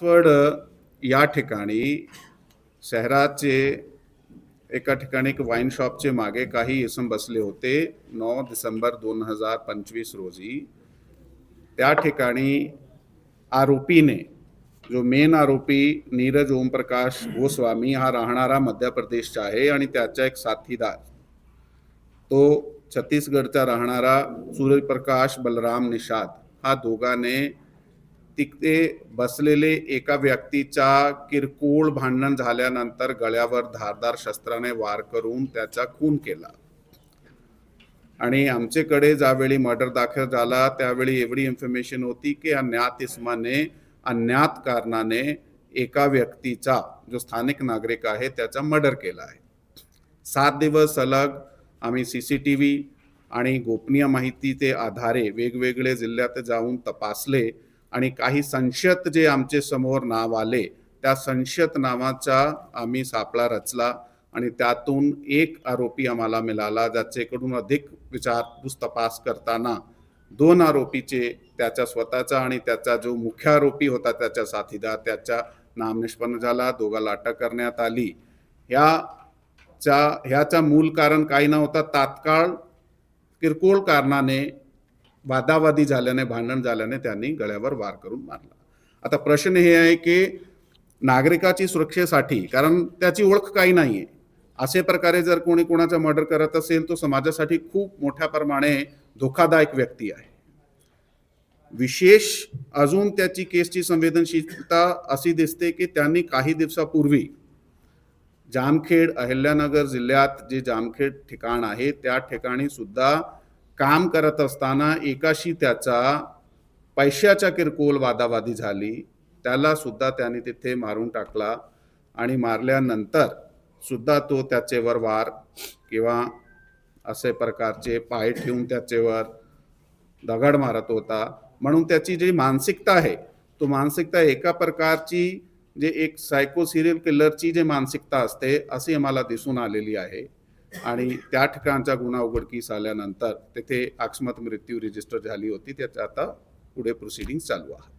Oxford या ठिकाणी शहराचे एका ठिकाणी एक वाईन शॉपचे मागे काही इसम बसले होते. नऊ डिसेंबर दोन हजार पंचवीस रोजी. त्या ठिकाणी आरोपीने जो मेन आरोपी नीरज ओमप्रकाश गोस्वामी हा राहणारा मध्य प्रदेशचा आहे आणि त्याचा एक साथीदार. तो छत्तीसगडचा राहणारा सूर्यप्रकाश बलराम निषाद. हा दोघांनी तिथे बसलेले एका व्यक्तीच्या किरकोळ भांडण झाल्यानंतर गळ्यावर धारदार शस्त्राने वार करून त्याचा खून केला. आणि आमच्याकडे ज्यावेळी मर्डर दाखल झाला त्यावेळी एवढी इन्फॉर्मेशन होती की अज्ञात इस्माने अज्ञात कारणाने एका व्यक्तीचा जो स्थानिक नागरिक आहे त्याचा मर्डर केला आहे. सात दिवस सलग आम्ही सी सी टी व्ही आणि गोपनीय माहितीचे आधारे वेगवेगळे जिल्ह्यात जाऊन तपासले. आणि काही संशयत जे आमचे समोर नाव आले त्या संशयत नावाचा आम्ही सापळा रचला आणि त्यातून एक आरोपी आम्हाला मिळाला ज्याच्याकडून अधिक विचारपूस तपास करताना दोन आरोपीचे त्याच्या स्वतःचा आणि त्याचा जो मुख्य आरोपी होता त्याच्या साथीदार त्याच्या नाम निष्पन्न झाला दोघाला अटक करण्यात आली. ह्याच्या ह्याचा मूल कारण काही नव्हता. तात्काळ किरकोळ कारणाने वादावादी झाल्याने भांडण झाल्याने त्यांनी गळ्यावर वार करून मारला. आता प्रश्न हे आहे की नागरिकाची सुरक्षेसाठी कारण त्याची ओळख काही नाही आहे असे प्रकारे जर कोणी कोणाचा मर्डर करत असेल तो समाजासाठी खूप मोठ्या प्रमाणे धोकादायक व्यक्ती आहे. विशेष अजून त्याची केसची संवेदनशीलता अशी दिसते की त्यांनी काही दिवसापूर्वी जामखेड अहिल्यानगर जिल्ह्यात जे जामखेड ठिकाण आहे त्या ठिकाणी सुद्धा काम करत असताना एकाशी त्याचा पैशाच्या किरकोळ वादावादी झाली. त्याला सुद्धा त्याने तिथे मारून टाकला आणि मारल्यानंतर सुद्धा तो त्याचेवर वार किंवा असे प्रकारचे पाय ठेवून त्याचेवर दगड मारत होता. म्हणून त्याची जी मानसिकता आहे तो मानसिकता एका प्रकारची जे एक सायको सिरियल किलरची जे मानसिकता असते अशी आम्हाला दिसून आलेली आहे. आणि त्या ठिकाणचा गुन्हा उघडकीस आल्यानंतर तेथे अकस्मात मृत्यू रजिस्टर झाली होती. त्याचं आता पुढे प्रोसिडिंग चालू आहे